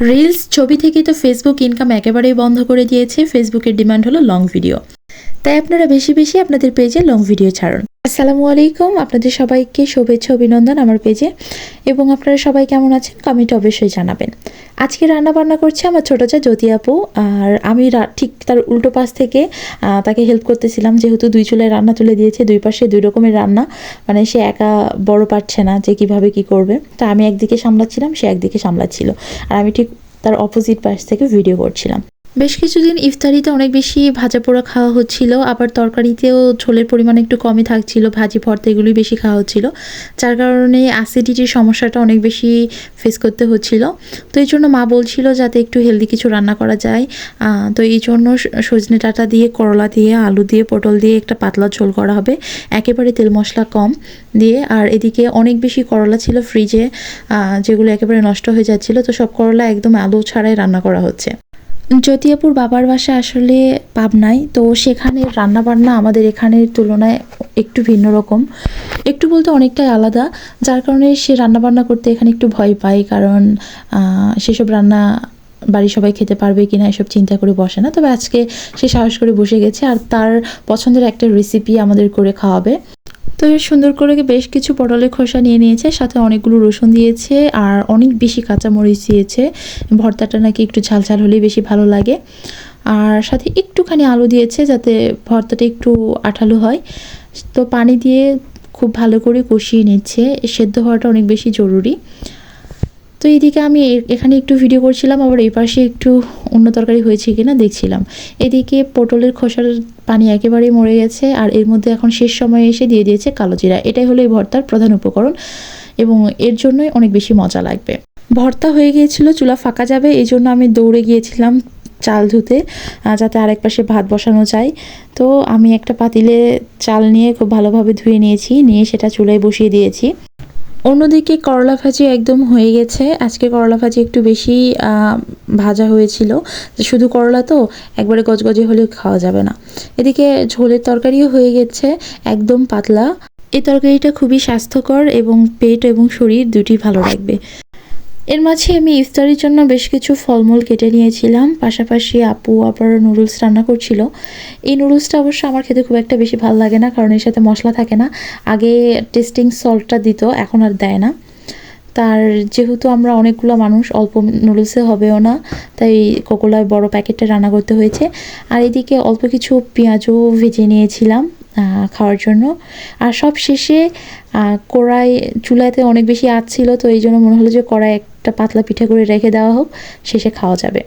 Reels ছবি থেকে তো ফেসবুক ইনকাম একেবারেই বন্ধ করে দিয়েছে। ফেসবুকের ডিমান্ড হলো লং ভিডিও তাই আপনারা বেশি বেশি আপনাদের পেজে লং ভিডিও ছাড়ুন। আসসালামু আলাইকুম, আপনাদের সবাইকে শুভেচ্ছা, অভিনন্দন আমার পেজে। এবং আপনারা সবাই কেমন আছেন? কমেন্টে অবশ্যই জানাবেন। আজকে রান্না বান্না করছে আমার ছোটো চা জ্যোতি আপু, আর আমি ঠিক তার উল্টো পাশ থেকে তাকে হেল্প করতেছিলাম, যেহেতু দুই চুলায় রান্না তুলে দিয়েছে, দুই পাশে দুই রকমের রান্না। মানে সে একা বড় পারছে না যে কীভাবে কি করবে। তা আমি একদিকে সামলাচ্ছিলাম, সে একদিকে সামলাচ্ছিল। আর আমি ঠিক তার অপোজিট পাশ থেকে ভিডিও করছিলাম। বেশ কিছুদিন ইফতারিতে অনেক বেশি ভাজা পোড়া খাওয়া হচ্ছিল, আবার তরকারিতেও ঝোলের পরিমাণ একটু কমই থাকছিল, ভাজি ভর্তা এগুলোই বেশি খাওয়া হচ্ছিল। যার কারণে অ্যাসিডিটির সমস্যাটা অনেক বেশি ফেস করতে হচ্ছিল। তো এই জন্য মা বলছিল যাতে একটু হেলদি কিছু রান্না করা যায়। তো এই জন্য সজনে ডাঁটা দিয়ে, করলা দিয়ে, আলু দিয়ে, পটল দিয়ে একটা পাতলা ঝোল করা হবে। একেবারে তেল মশলা কম দিয়ে, আর এদিকে অনেক বেশি করলা ছিল ফ্রিজে যেগুলো একেবারে নষ্ট হয়ে যাচ্ছিল। তো সব করলা একদম আলু ছাড়াই রান্না করা হচ্ছে। জ্যোতিয়াপুর বাবার বাসা আসলে পাবনায়, তো সেখানে রান্না বান্না আমাদের এখানের তুলনায় একটু ভিন্ন রকম। একটু বলতে অনেকটাই আলাদা, যার কারণে সে রান্না বান্না করতে এখানে একটু ভয় পায়, কারণ সেসব রান্না বাড়ির সবাই খেতে পারবে কিনা এসব চিন্তা করে বসে না। তবে আজকে সে সাহস করে বসে গেছে আর তার পছন্দের একটা রেসিপি আমাদের করে খাওয়াবে। তো সুন্দর করে বেশ কিছু পটলের খোসা নিয়ে নিয়েছে, সাথে অনেকগুলো রসুন দিয়েছে আর অনেক বেশি কাঁচামরিচ দিয়েছে। ভর্তাটা নাকি একটু ঝাল ঝাল হলেই বেশি ভালো লাগে। আর সাথে একটুখানি আলু দিয়েছে যাতে ভর্তাটা একটু আঠালো হয়। তো পানি দিয়ে খুব ভালো করে কষিয়ে নিচ্ছে, সেদ্ধ হওয়াটা অনেক বেশি জরুরি। তো এইদিকে আমি এখানে একটু ভিডিও করছিলাম, আবার এই পাশে একটু অন্য তরকারি হয়েছে কিনা দেখছিলাম। এদিকে পটলের খোসার পানি একেবারেই মরে গেছে, আর এর মধ্যে এখন শেষ সময়ে এসে দিয়ে দিয়েছে কালো জিরা। এটাই হলো এই ভর্তার প্রধান উপকরণ, এবং এর জন্যই অনেক বেশি মজা লাগবে। ভর্তা হয়ে গিয়েছিল, চুলা ফাঁকা যাবে, এই জন্য আমি দৌড়ে গিয়েছিলাম চাল ধুতে যাতে আরেক পাশে ভাত বসানো যায়। তো আমি একটা পাতিলে চাল নিয়ে খুব ভালোভাবে ধুয়ে নিয়েছি, নিয়ে সেটা চুলায় বসিয়ে দিয়েছি। অন্যদিকে করলা ভাজি একদম হয়ে গেছে। আজকে করলা ভাজি একটু বেশি ভাজা হয়েছিল। শুধু করলা তো, একবারে গজগজে হলেও খাওয়া যাবে না। এদিকে ঝোলের তরকারিও হয়ে গেছে, একদম পাতলা। এই তরকারিটা খুবই স্বাস্থ্যকর এবং পেট এবং শরীর দুটি ভালো রাখবে। এর মাঝে আমি ইফতারির জন্য বেশ কিছু ফলমূল কেটে নিয়েছিলাম। পাশাপাশি আপু আবার নুডলস রান্না করছিল। এই নুডলসটা অবশ্য আমার খেতে খুব একটা বেশি ভালো লাগে না, কারণ এর সাথে মশলা থাকে না। আগে টেস্টিং সল্টটা দিত, এখন আর দেয় না। তার যেহেতু আমরা অনেকগুলো মানুষ, অল্প নুডলসে হবেও না, তাই কোকোলার বড় প্যাকেটটা রান্না করতে হয়েছে। আর এদিকে অল্প কিছু পেঁয়াজও ভেজে নিয়েছিলাম খাওয়ার জন্য। আর সব শেষে কড়াই, চুলাতে অনেক বেশি আঁচ ছিল, তো এই জন্য মনে হলো যে কড়াই একটা পাতলা পিঠে করে রেখে দেওয়া হোক শেষে খাওয়া যাবে।